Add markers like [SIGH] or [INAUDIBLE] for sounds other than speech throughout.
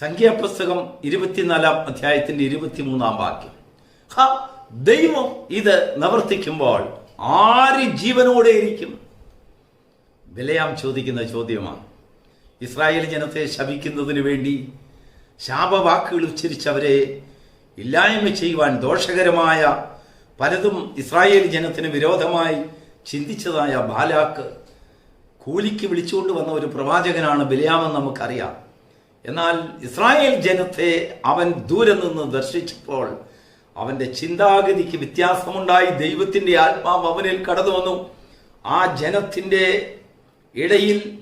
സംഖ്യാപുസ്തകം ഇരുപത്തിനാലാം അധ്യായത്തിന്റെ ഇരുപത്തിമൂന്നാം വാക്യം. ഹ ദൈവം ഇത് നിവർത്തിക്കുമ്പോൾ ആര് ജീവനോടെ ഇരിക്കും? വിലയാം ചോദിക്കുന്ന ചോദ്യമാണ്. ഇസ്രായേൽ ജനത്തെ ശപിക്കുന്നതിന് വേണ്ടി ശാപവാക്കുകൾ ഉച്ചരിച്ചവരെ ഇല്ലായ്മ ചെയ്യുവാൻ ദോഷകരമായ പലതും ഇസ്രായേൽ ജനത്തിന് വിരോധമായി ചിന്തിച്ചതായ ബാലാക്ക് കൂലിക്ക് വിളിച്ചുകൊണ്ട് വന്ന ഒരു പ്രവാചകനാണ് ബിലയാമെന്ന് നമുക്കറിയാം. എന്നാൽ ഇസ്രായേൽ ജനത്തെ അവൻ ദൂരെ നിന്ന് ദർശിച്ചപ്പോൾ അവന്റെ ചിന്താഗതിക്ക് വ്യത്യാസമുണ്ടായി. ദൈവത്തിന്റെ ആത്മാവ് അവനിൽ കടന്നു വന്നു. ആ ജനത്തിന്റെ ഇടയിൽ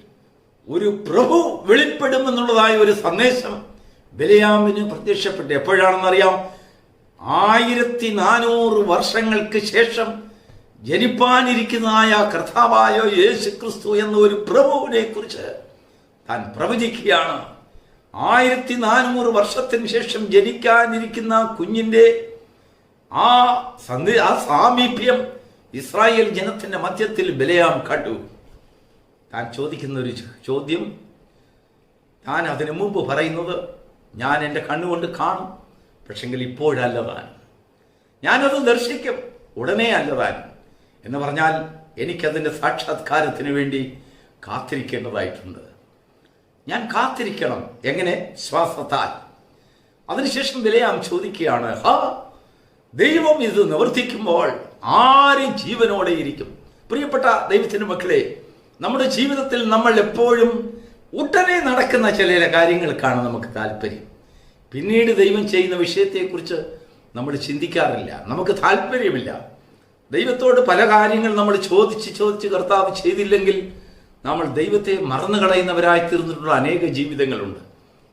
ഒരു പ്രഭു വെളിപ്പെടുമെന്നുള്ളതായ ഒരു സന്ദേശം ബലയാമിന് പ്രത്യക്ഷപ്പെട്ടു. എപ്പോഴാണെന്നറിയാം? ആയിരത്തി നാനൂറ് വർഷങ്ങൾക്ക് ശേഷം ജനിപ്പാനിരിക്കുന്നതായ കർത്താവായ യേശു ക്രിസ്തു എന്ന ഒരു പ്രഭുവിനെ കുറിച്ച് താൻ പ്രവചിക്കുകയാണ്. ആയിരത്തി നാനൂറ് വർഷത്തിന് ശേഷം ജനിക്കാനിരിക്കുന്ന കുഞ്ഞിന്റെ ആ സന്ധി ആ സാമീപ്യം ഇസ്രായേൽ ജനത്തിന്റെ മധ്യത്തിൽ ബലയാം കാട്ടു. താൻ ചോദിക്കുന്ന ഒരു ചോദ്യം. ഞാൻ അതിനു മുമ്പ് പറയുന്നത് ഞാൻ എന്റെ കണ്ണുകൊണ്ട് കാണും പക്ഷെങ്കിൽ ഇപ്പോഴല്ല താൻ ഞാനത് ദർശിക്കും ഉടനെ അല്ല താൻ എന്ന് പറഞ്ഞാൽ എനിക്കതിന്റെ സാക്ഷാത്കാരത്തിന് വേണ്ടി കാത്തിരിക്കേണ്ടതായിട്ടുണ്ട്. ഞാൻ കാത്തിരിക്കണം. എങ്ങനെ? ശ്വാസത്താൽ. അതിനുശേഷം വിലയാം ചോദിക്കുകയാണ് ഹാ ദൈവം ഇത് നിവർത്തിക്കുമ്പോൾ ആരും ജീവനോടെ ഇരിക്കും? പ്രിയപ്പെട്ട ദൈവത്തിന്റെ മക്കളെ നമ്മുടെ ജീവിതത്തിൽ നമ്മൾ എപ്പോഴും ഉടനെ നടക്കുന്ന ചില കാര്യങ്ങൾക്കാണ് നമുക്ക് താല്പര്യം. പിന്നീട് ദൈവം ചെയ്യുന്ന വിഷയത്തെക്കുറിച്ച് നമ്മൾ ചിന്തിക്കാറില്ല. നമുക്ക് താല്പര്യമില്ല. ദൈവത്തോട് പല കാര്യങ്ങൾ നമ്മൾ ചോദിച്ച് ചോദിച്ച് കർത്താവ് ചെയ്തില്ലെങ്കിൽ നമ്മൾ ദൈവത്തെ മറന്നു കളയുന്നവരായി തീർന്നിട്ടുള്ള അനേക ജീവിതങ്ങളുണ്ട്.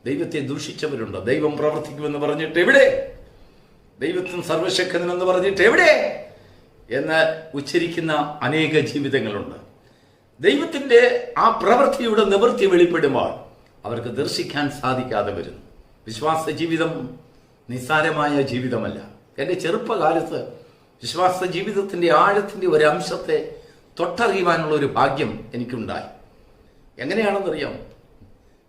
ദൈവത്തെ ദൂഷിച്ചവരുണ്ട്. ദൈവം പ്രവർത്തിക്കുമെന്ന് പറഞ്ഞിട്ട് എവിടെ? ദൈവത്തിന് സർവശക്തനെന്ന് പറഞ്ഞിട്ട് എവിടെ? എന്ന് ഉച്ചരിക്കുന്ന അനേക ജീവിതങ്ങളുണ്ട്. ദൈവത്തിന്റെ ആ പ്രവൃത്തിയുടെ നിവൃത്തി വെളിപ്പെടുമ്പോൾ അവർക്ക് ദർശിക്കാൻ സാധിക്കാതെ വരുന്നു. വിശ്വാസ ജീവിതം നിസ്സാരമായ ജീവിതമല്ല. എന്റെ ചെറുപ്പകാലത്ത് വിശ്വാസ ജീവിതത്തിന്റെ ആഴത്തിന്റെ ഒരു അംശത്തെ തൊട്ടറിയുവാനുള്ള ഒരു ഭാഗ്യം എനിക്കുണ്ടായി. എങ്ങനെയാണെന്നറിയാം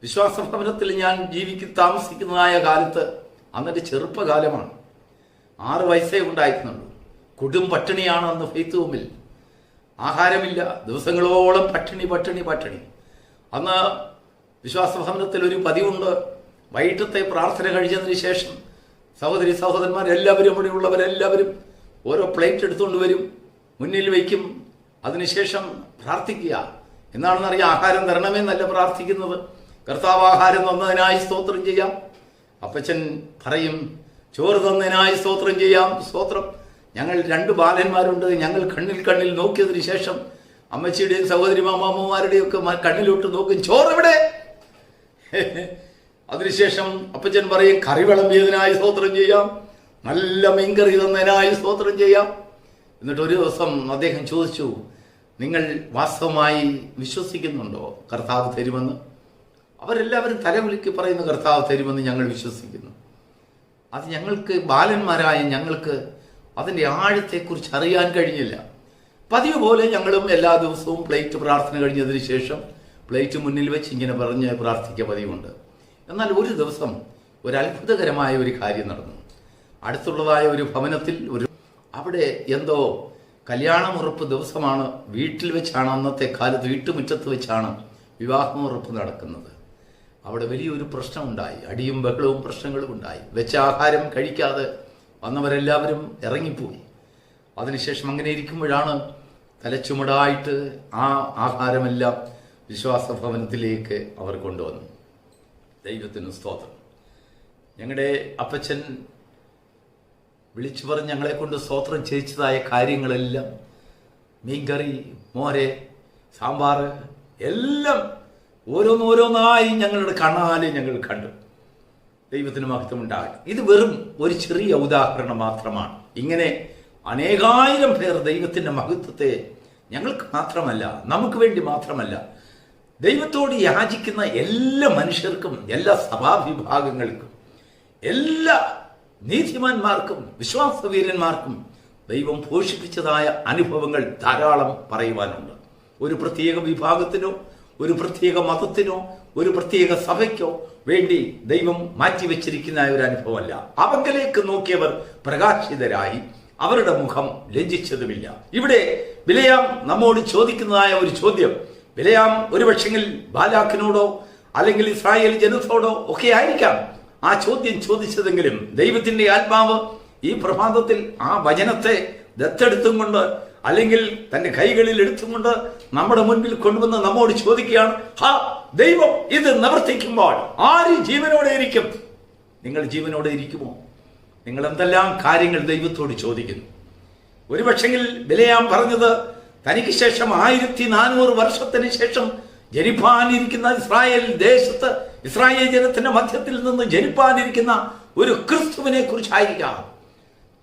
വിശ്വാസ ഭവനത്തിൽ ഞാൻ ജീവിക്ക് താമസിക്കുന്നതായ കാലത്ത് അന്നെന്റെ ചെറുപ്പകാലമാണ്. ആറ് വയസ്സേ ഉണ്ടായിരുന്നുള്ളൂ. കൊടും പട്ടിണിയാണ് അന്ന് ഫെയ്ത്ത് ഹോമിൽ ആഹാരമില്ല. ദിവസങ്ങളോളം പട്ടിണി പട്ടിണി പട്ടിണി. അന്ന് വിശ്വാസഭവനത്തിൽ ഒരു പതിവുണ്ട്. വൈകിട്ടത്തെ പ്രാർത്ഥന കഴിഞ്ഞതിന് ശേഷം സഹോദരി സഹോദരന്മാർ എല്ലാവരും ഇവിടെ ഉള്ളവരെല്ലാവരും ഓരോ പ്ലേറ്റ് എടുത്തുകൊണ്ട് വരും. മുന്നിൽ വയ്ക്കും. അതിനുശേഷം പ്രാർത്ഥിക്കുക. എന്നാണെന്നറിയാം ആഹാരം തരണമെന്നല്ല പ്രാർത്ഥിക്കുന്നത്. കർത്താവ് ആഹാരം തന്നതിനായി സ്തോത്രം ചെയ്യാം. അപ്പച്ചൻ പറയും ചോറ് തന്നതിനായി സ്തോത്രം ചെയ്യാം. സ്തോത്രം. ഞങ്ങൾ രണ്ട് ബാലന്മാരുണ്ട്. ഞങ്ങൾ കണ്ണിൽ കണ്ണിൽ നോക്കിയതിന് ശേഷം അമ്മച്ചിയുടെയും സഹോദരി മാമാമ്മമാരുടെയും ഒക്കെ കണ്ണിലോട്ട് നോക്കും ചോറ് എവിടെ [LAUGHS] അതിനുശേഷം അപ്പച്ചൻ പറയും കറി വിളമ്പിയതിനായി സ്തോത്രം ചെയ്യാം. നല്ല മീൻകറി തന്നതിനായി സ്തോത്രം ചെയ്യാം. എന്നിട്ട് ഒരു ദിവസം അദ്ദേഹം ചോദിച്ചു നിങ്ങൾ വാസ്തവമായി വിശ്വസിക്കുന്നുണ്ടോ? കർത്താവ് തരുമെന്ന്? അവരെല്ലാവരും തലവിളിക്ക് പറയുന്ന കർത്താവ് തരുമെന്ന് ഞങ്ങൾ വിശ്വസിക്കുന്നു. അത് ഞങ്ങൾക്ക് ബാലന്മാരായ ഞങ്ങൾക്ക് അതിന്റെ ആഴത്തെക്കുറിച്ച് അറിയാൻ കഴിഞ്ഞില്ല. പതിവ് പോലെ ഞങ്ങളും എല്ലാ ദിവസവും പ്ലേറ്റ് പ്രാർത്ഥന കഴിഞ്ഞതിന് ശേഷം പ്ലേറ്റ് മുന്നിൽ വെച്ച് ഇങ്ങനെ പറഞ്ഞ് പ്രാർത്ഥിക്കുക പതിവുണ്ട്. എന്നാൽ ഒരു ദിവസം ഒരു അത്ഭുതകരമായ ഒരു കാര്യം നടന്നു. അടുത്തുള്ളതായ ഒരു ഭവനത്തിൽ ഒരു അവിടെ എന്തോ കല്യാണമുറപ്പ് ദിവസമാണ് വീട്ടിൽ വെച്ചാണ് അന്നത്തെ കാലത്ത് വീട്ടുമുറ്റത്ത് വെച്ചാണ് വിവാഹമുറപ്പ് നടക്കുന്നത്. അവിടെ വലിയൊരു പ്രശ്നമുണ്ടായി. അടിയും ബഹളവും പ്രശ്നങ്ങളും ഉണ്ടായി. വെച്ച ആഹാരം കഴിക്കാതെ വന്നവരെല്ലാവരും ഇറങ്ങിപ്പോയി. അതിനുശേഷം അങ്ങനെ ഇരിക്കുമ്പോഴാണ് തലച്ചുമടായിട്ട് ആ ആഹാരമെല്ലാം വിശ്വാസ ഭവനത്തിലേക്ക് അവർ കൊണ്ടുവന്നു ദൈവത്തിന് സ്തോത്രം. ഞങ്ങളുടെ അപ്പച്ചൻ വിളിച്ചു പറഞ്ഞ് ഞങ്ങളെ കൊണ്ട് സ്വോത്രം ചെയ്യിച്ചതായ കാര്യങ്ങളെല്ലാം മീൻകറി മോര് സാമ്പാർ എല്ലാം ഓരോന്നോരോന്നായി ഞങ്ങളുടെ കണ്ണാലെ ഞങ്ങൾ കണ്ടു. ദൈവത്തിന് മഹത്വം ഉണ്ടാകട്ടെ ഇത് വെറും ഒരു ചെറിയ ഉദാഹരണം മാത്രമാണ്. ഇങ്ങനെ അനേകായിരം പേർ ദൈവത്തിന്റെ മഹത്വത്തെ ഞങ്ങൾക്ക് മാത്രമല്ല നമുക്ക് വേണ്ടി മാത്രമല്ല ദൈവത്തോട് യാചിക്കുന്ന എല്ലാ മനുഷ്യർക്കും എല്ലാ സഭാവിഭാഗങ്ങൾക്കും എല്ലാ നീതിമാന്മാർക്കും വിശ്വാസവീരന്മാർക്കും ദൈവം പോഷിപ്പിച്ചതായ അനുഭവങ്ങൾ ധാരാളം പറയുവാനുണ്ട്. ഒരു പ്രത്യേക വിഭാഗത്തിനോ ഒരു പ്രത്യേക മതത്തിനോ ഒരു പ്രത്യേക സഭയ്ക്കോ വേണ്ടി ദൈവം മാറ്റിവെച്ചിരിക്കുന്ന ഒരു അനുഭവമല്ല. അവങ്കലേക്ക് നോക്കിയവർ പ്രകാശിതരായി അവരുടെ മുഖം ലജ്ജിച്ചതുമില്ല. ഇവിടെ വിലയാം നമ്മോട് ചോദിക്കുന്നതായ ഒരു ചോദ്യം. വിലയാം ഒരു പക്ഷെങ്കിൽ ബാലാക്കിനോടോ അല്ലെങ്കിൽ ഇസ്രായേൽ ജനത്തോടോ ഒക്കെ ആയിരിക്കാം. ആ ചോദ്യം ചോദിച്ചതെങ്കിലും ദൈവത്തിന്റെ ആത്മാവ് ഈ പ്രഭാതത്തിൽ ആ വചനത്തെ ദത്തെടുത്തും കൊണ്ട് അല്ലെങ്കിൽ തന്റെ കൈകളിൽ എടുത്തുകൊണ്ട് നമ്മുടെ മുൻപിൽ കൊണ്ടുവന്ന് നമ്മോട് ചോദിക്കുകയാണ് ഹാ ദൈവം ഇത് നിവർത്തിക്കുമ്പോൾ ആര് ജീവനോടെ ഇരിക്കും? നിങ്ങൾ ജീവനോടെ ഇരിക്കുമോ? നിങ്ങൾ എന്തെല്ലാം കാര്യങ്ങൾ ദൈവത്തോട് ചോദിക്കുന്നു? ഒരു പക്ഷെങ്കിൽ വിലയാം പറഞ്ഞത് തനിക്ക് ശേഷം ആയിരത്തി നാനൂറ് വർഷത്തിന് ശേഷം ജനിപ്പാനിരിക്കുന്ന ഇസ്രായേൽ ദേശത്ത് ഇസ്രായേൽ ജനത്തിന്റെ മധ്യത്തിൽ നിന്ന് ജനിപ്പാനിരിക്കുന്ന ഒരു ക്രിസ്തുവിനെ കുറിച്ചായിരിക്കാം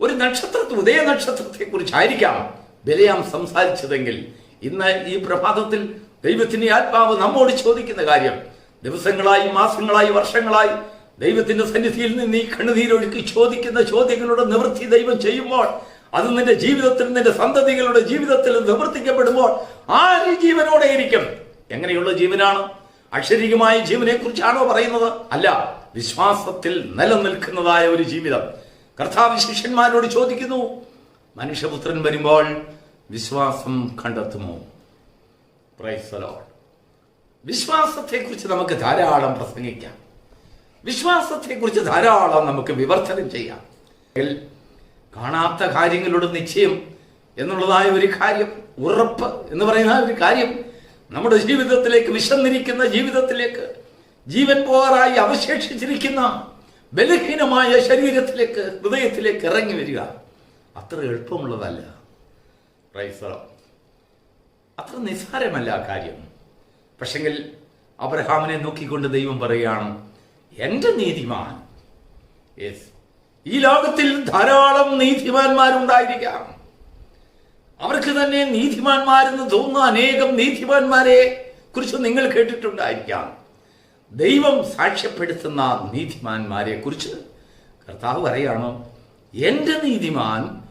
ഒരു നക്ഷത്രത്തെ ഉദയ നക്ഷത്രത്തെ കുറിച്ചായിരിക്കാം ബലയാം സംസാരിച്ചതെങ്കിൽ ഇന്ന് ഈ പ്രഭാതത്തിൽ ദൈവത്തിന്റെ ആത്മാവ് നമ്മോട് ചോദിക്കുന്ന കാര്യം ദിവസങ്ങളായി മാസങ്ങളായി വർഷങ്ങളായി ദൈവത്തിന്റെ സന്നിധിയിൽ നിന്ന് ഈ കണ്ണുനീരൊഴുക്കി ചോദിക്കുന്ന ചോദ്യങ്ങളുടെ നിവൃത്തി ദൈവം ചെയ്യുമ്പോൾ അത് നിന്റെ ജീവിതത്തിൽ നിന്റെ സന്തതികളുടെ ജീവിതത്തിൽ നിവർത്തിക്കപ്പെടുമ്പോൾ ആ ജീവനോടെ ഇരിക്കും എങ്ങനെയുള്ള ജീവനാണ്? അക്ഷരികമായ ജീവനെ കുറിച്ചാണോ പറയുന്നത്? അല്ല വിശ്വാസത്തിൽ നിലനിൽക്കുന്നതായ ഒരു ജീവിതം. കർത്താവ് ശിഷ്യന്മാരോട് ചോദിക്കുന്നു മനുഷ്യപുത്രൻ വരുമ്പോൾ വിശ്വാസം കണ്ടെത്തുമോ? പ്രൈസലോ. വിശ്വാസത്തെക്കുറിച്ച് നമുക്ക് ധാരാളം പ്രസംഗിക്കാം. വിശ്വാസത്തെക്കുറിച്ച് ധാരാളം നമുക്ക് വിവർത്തനം ചെയ്യാം. കാണാത്ത കാര്യങ്ങളുടെ നിശ്ചയം എന്നുള്ളതായ ഒരു കാര്യം ഉറപ്പ് എന്ന് പറയുന്ന ഒരു കാര്യം നമ്മുടെ ജീവിതത്തിലേക്ക് വിശന്നിരിക്കുന്ന ജീവിതത്തിലേക്ക് ജീവൻ പോകാറായി അവശേഷിച്ചിരിക്കുന്ന ബലഹീനമായ ശരീരത്തിലേക്ക് ഹൃദയത്തിലേക്ക് ഇറങ്ങി വരിക. അത്ര എളുപ്പമുള്ളതല്ല. അത്ര നിസ്സാരമല്ല ആ കാര്യം. പക്ഷെങ്കിൽ അബ്രഹാമിനെ നോക്കിക്കൊണ്ട് ദൈവം പറയുകയാണ് എന്റെ നീതിമാൻ. ഈ ലോകത്തിൽ ധാരാളം നീതിമാന്മാരുണ്ടായിരിക്കാം. അവർക്ക് തന്നെ നീതിമാന്മാരെന്ന് തോന്നുന്ന അനേകം നീതിമാന്മാരെ കുറിച്ച് നിങ്ങൾ കേട്ടിട്ടുണ്ടായിരിക്കാം. ദൈവം സാക്ഷ്യപ്പെടുത്തുന്ന നീതിമാന്മാരെ കുറിച്ച് കർത്താവ് പറയാണ് എന്റെ നീതിമാൻ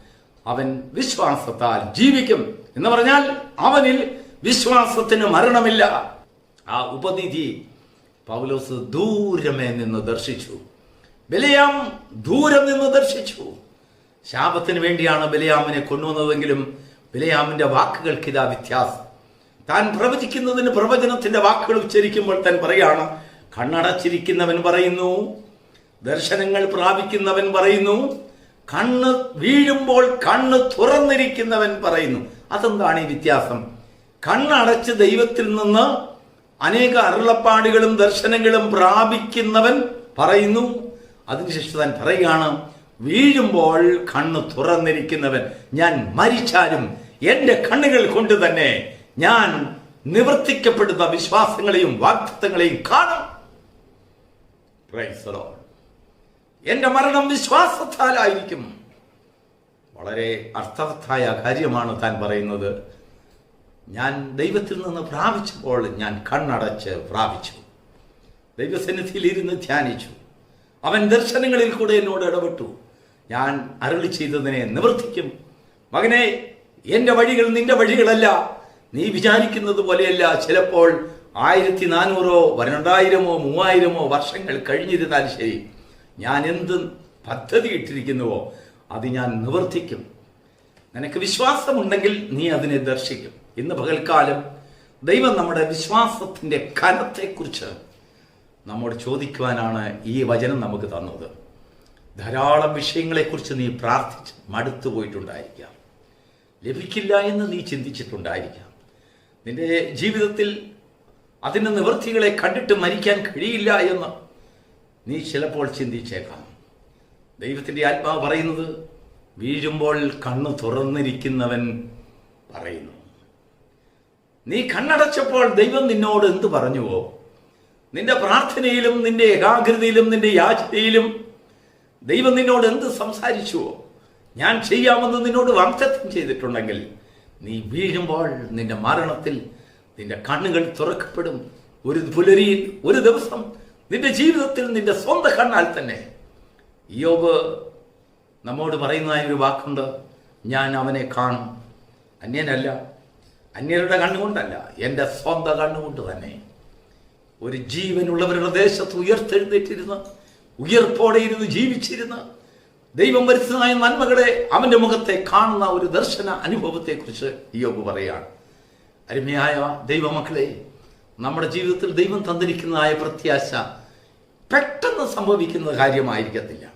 അവൻ വിശ്വാസത്താൽ ജീവിക്കും. എന്ന് പറഞ്ഞാൽ അവനിൽ വിശ്വാസത്തിന് മരണമില്ല. ആ ഉപനിധി പൗലോസ് ദൂരമേ നിന്ന് ദർശിച്ചു. ബലിയാം ദൂരം നിന്ന് ദർശിച്ചു. ശാപത്തിന് വേണ്ടിയാണ് ബലിയാമിനെ കൊണ്ടുവന്നതെങ്കിലും ബലിയാമിന്റെ വാക്കുകൾക്ക് ഇതാ വ്യത്യാസം. താൻ പ്രവചിക്കുന്നതിന് പ്രവചനത്തിന്റെ വാക്കുകൾ ഉച്ചരിക്കുമ്പോൾ താൻ പറയാണ് കണ്ണടച്ചിരിക്കുന്നവൻ പറയുന്നു ദർശനങ്ങൾ പ്രാപിക്കുന്നവൻ പറയുന്നു കണ്ണ് വീഴുമ്പോൾ കണ്ണ് തുറന്നിരിക്കുന്നവൻ പറയുന്നു. അതെന്താണ് ഈ വ്യത്യാസം? കണ്ണടച്ച് ദൈവത്തിൽ നിന്ന് അനേക അരുളപ്പാടുകളും ദർശനങ്ങളും പ്രാപിക്കുന്നവൻ പറയുന്നു. അതിനുശേഷം താൻ പറയുകയാണ് വീഴുമ്പോൾ കണ്ണ് തുറന്നിരിക്കുന്നവൻ ഞാൻ മരിച്ചാലും എന്റെ കണ്ണുകൾ കൊണ്ട് തന്നെ ഞാൻ നിവർത്തിക്കപ്പെടുന്ന വിശ്വാസങ്ങളെയും വാക്തത്വങ്ങളെയും കാണും. എന്റെ മരണം വിശ്വാസത്താലായിരിക്കും. വളരെ അർത്ഥവത്തായ കാര്യമാണ് താൻ പറയുന്നത്. ഞാൻ ദൈവത്തിൽ നിന്ന് പ്രാപിച്ചപ്പോൾ ഞാൻ കണ്ണടച്ച് പ്രാപിച്ചു. ദൈവസന്നിധിയിൽ ഇരുന്ന് ധ്യാനിച്ചു. അവൻ ദർശനങ്ങളിൽ കൂടെ എന്നോട് ഇടപെട്ടു. ഞാൻ അരളി ചെയ്തതിനെ നിവർത്തിക്കും. മകനെ എന്റെ വഴികൾ നിന്റെ വഴികളല്ല. നീ വിചാരിക്കുന്നത് പോലെയല്ല. ചിലപ്പോൾ ആയിരത്തി നാനൂറോ രണ്ടായിരമോ മൂവായിരമോ വർഷങ്ങൾ കഴിഞ്ഞിരുന്നാൽ ശരി. ഞാൻ എന്ത് പദ്ധതി ഇട്ടിരിക്കുന്നുവോ അത് ഞാൻ നിവർത്തിക്കും. നിനക്ക് വിശ്വാസമുണ്ടെങ്കിൽ നീ അതിനെ ദർശിക്കും. ഇന്ന് പകൽക്കാലം ദൈവം നമ്മുടെ വിശ്വാസത്തിന്റെ കനത്തെക്കുറിച്ച് നമ്മോട് ചോദിക്കുവാനാണ് ഈ വചനം നമുക്ക് തന്നത്. ധാരാളം വിഷയങ്ങളെക്കുറിച്ച് നീ പ്രാർത്ഥിച്ച് മടുത്തു പോയിട്ടുണ്ടായിരിക്കാം. ലഭിക്കില്ല എന്ന് നീ ചിന്തിച്ചിട്ടുണ്ടായിരിക്കാം. നിന്റെ ജീവിതത്തിൽ അതിന്റെ നിവൃത്തികളെ കണ്ടിട്ട് മരിക്കാൻ കഴിയില്ല എന്ന് നീ ചിലപ്പോൾ ചിന്തിച്ചേക്കാം. ദൈവത്തിന്റെ ആത്മാവ് പറയുന്നത് വീഴുമ്പോൾ കണ്ണു തുറന്നിരിക്കുന്നവൻ പറയുന്നു. നീ കണ്ണടച്ചപ്പോൾ ദൈവം നിന്നോട് എന്ത് പറഞ്ഞുവോ? നിന്റെ പ്രാർത്ഥനയിലും നിന്റെ ഏകാഗ്രതയിലും നിന്റെ യാചനയിലും ദൈവം നിന്നോട് എന്ത് സംസാരിച്ചുവോ? ഞാൻ ചെയ്യാമെന്ന് നിന്നോട് വാഗ്ദത്തം ചെയ്തിട്ടുണ്ടെങ്കിൽ നീ വീഴുമ്പോൾ നിന്റെ മരണത്തിൽ നിന്റെ കണ്ണുകൾ തുറക്കപ്പെടും. ഒരു പുലരിയിൽ ഒരു ദിവസം നിന്റെ ജീവിതത്തിൽ നിന്റെ സ്വന്തം കണ്ണാൽ തന്നെ. യോബ് നമ്മോട് പറയുന്നതായ ഒരു വാക്കുണ്ട്. ഞാൻ അവനെ കാണും. അന്യനല്ല അന്യരുടെ കണ്ണുകൊണ്ടല്ല എന്റെ സ്വന്തം കണ്ണുകൊണ്ട് തന്നെ. ഒരു ജീവനുള്ളവരുടെ ദേശത്ത് ഉയർത്തെഴുന്നേറ്റിരുന്ന് ഉയർപ്പോടെ ഇരുന്ന് ജീവിച്ചിരുന്ന ദൈവം വരുത്തുന്നതായ നന്മകളെ അവന്റെ മുഖത്തെ കാണുന്ന ഒരു ദർശന അനുഭവത്തെക്കുറിച്ച് യോബ് പറയുകയാണ് അരുമയായ ദൈവമക്കളെ നമ്മുടെ ജീവിതത്തിൽ ദൈവം തന്നിരിക്കുന്നതായ പ്രത്യാശ പെട്ടെന്ന് സംഭവിക്കുന്ന കാര്യമായിരിക്കത്തില്ല.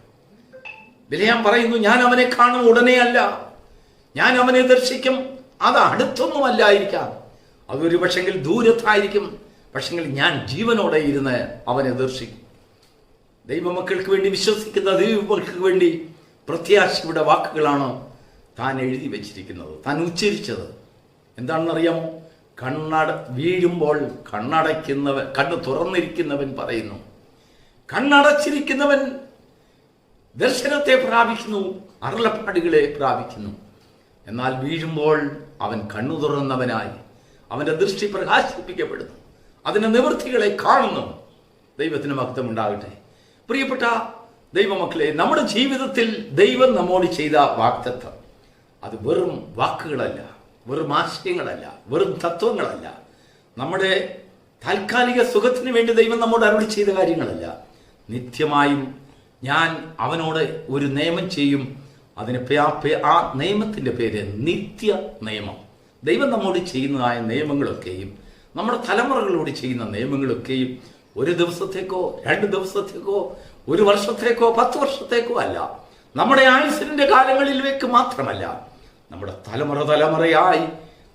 വിലയാൻ പറയുന്നു ഞാൻ അവനെ കാണും ഉടനെ അല്ല. ഞാൻ അവനെ ദർശിക്കും. അത് അടുത്തൊന്നും അല്ലായിരിക്കാം അതൊരു പക്ഷെങ്കിൽ ദൂരത്തായിരിക്കും. പക്ഷെങ്കിൽ ഞാൻ ജീവനോടെ ഇരുന്ന് അവനെ ദർശിക്കും. ദൈവമക്കൾക്ക് വേണ്ടി വിശ്വസിക്കുന്ന ദൈവമക്കൾക്ക് വേണ്ടി പ്രത്യാശയുടെ വാക്കുകളാണ് താൻ എഴുതി വച്ചിരിക്കുന്നത് താൻ ഉച്ചരിച്ചത്. എന്താണെന്നറിയാമോ? കണ്ണട വീഴുമ്പോൾ കണ്ണടയ്ക്കുന്നവൻ കണ്ണ് തുറന്നിരിക്കുന്നവൻ പറയുന്നു. കണ്ണടച്ചിരിക്കുന്നവൻ ദർശനത്തെ പ്രാപിക്കുന്നു അരുളപ്പാടുകളെ പ്രാപിക്കുന്നു. എന്നാൽ വീഴുമ്പോൾ അവൻ കണ്ണു തുറന്നവനായി അവന്റെ ദൃഷ്ടി പ്രകാശിപ്പിക്കപ്പെടുന്നു അതിന്റെ നിവൃത്തികളെ കാണുന്നു. ദൈവത്തിന് മഹത്വം ഉണ്ടാകട്ടെ പ്രിയപ്പെട്ട ദൈവമക്കളെ നമ്മുടെ ജീവിതത്തിൽ ദൈവം നമ്മോട് ചെയ്ത വാക്തത്വം. അത് വെറും വാക്കുകളല്ല വെറും ആശയങ്ങളല്ല വെറും തത്വങ്ങളല്ല. നമ്മുടെ താൽക്കാലിക സുഖത്തിന് വേണ്ടി ദൈവം നമ്മോട് അരുളി ചെയ്ത കാര്യങ്ങളല്ല. നിത്യമായും ഞാൻ അവനോട് ഒരു നിയമം ചെയ്യും. അതിന് ആ നിയമത്തിന്റെ പേര് നിത്യ നിയമം. ദൈവം നമ്മോട് ചെയ്യുന്നതായ നിയമങ്ങളൊക്കെയും നമ്മുടെ തലമുറകളോട് ചെയ്യുന്ന നിയമങ്ങളൊക്കെയും ഒരു ദിവസത്തേക്കോ രണ്ട് ദിവസത്തേക്കോ ഒരു വർഷത്തേക്കോ പത്ത് വർഷത്തേക്കോ അല്ല. നമ്മുടെ ആയുസിന്റെ കാലങ്ങളിലേക്ക് മാത്രമല്ല നമ്മുടെ തലമുറ തലമുറയായി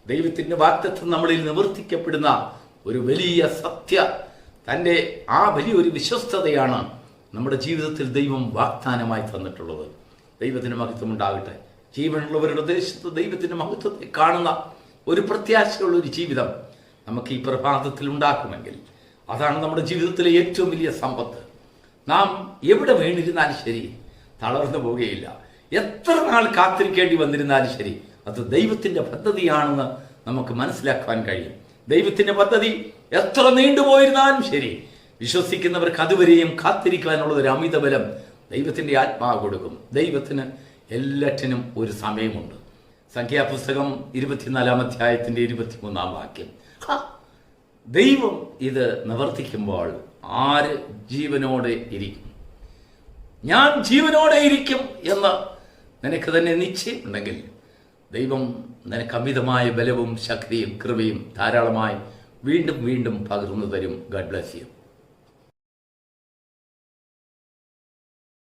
ദൈവത്തിന്റെ വാക്തത്വം നമ്മളിൽ നിവർത്തിക്കപ്പെടുന്ന ഒരു വലിയ സത്യ തന്റെ ആ വലിയൊരു വിശ്വസ്തതയാണ് നമ്മുടെ ജീവിതത്തിൽ ദൈവം വാഗ്ദാനമായി തന്നിട്ടുള്ളത്. ദൈവത്തിന് മഹത്വം ഉണ്ടാകട്ടെ ജീവനുള്ളവരുടെ ദേശത്ത് ദൈവത്തിന്റെ മഹത്വത്തെ കാണുന്ന ഒരു പ്രത്യാശയുള്ള ഒരു ജീവിതം നമുക്ക് ഈ പ്രഭാതത്തിൽ ഉണ്ടാക്കുമെങ്കിൽ അതാണ് നമ്മുടെ ജീവിതത്തിലെ ഏറ്റവും വലിയ സമ്പത്ത്. നാം എവിടെ വീണിരുന്നാലും ശരി തളർന്നു പോവുകയില്ല. എത്ര നാൾ കാത്തിരിക്കേണ്ടി വന്നിരുന്നാലും ശരി അത് ദൈവത്തിന്റെ പദ്ധതിയാണെന്ന് നമുക്ക് മനസ്സിലാക്കാൻ കഴിയും. ദൈവത്തിന്റെ പദ്ധതി എത്ര നീണ്ടുപോയിരുന്നാലും ശരി വിശ്വസിക്കുന്നവർക്ക് അതുവരെയും കാത്തിരിക്കാനുള്ള ഒരു അമിതബലം ദൈവത്തിന്റെ ആത്മാവ് കൊടുക്കും. ദൈവത്തിന് എല്ലാറ്റിനും ഒരു സമയമുണ്ട്. സംഖ്യാപുസ്തകം ഇരുപത്തിനാലാം അധ്യായത്തിന്റെ ഇരുപത്തിമൂന്നാം വാക്യം. ദൈവം ഇത് നിവർത്തിക്കുമ്പോൾ ആര് ജീവനോടെ ഇരിക്കും? ഞാൻ ജീവനോടെ ഇരിക്കും എന്ന് നിനക്ക് തന്നെ നിശ്ചയമുണ്ടെങ്കിൽ ദൈവം നിനക്ക് അമിതമായ ബലവും ശക്തിയും കൃപയും ധാരാളമായി വീണ്ടും വീണ്ടും പകർന്നു തരും. Garh bless you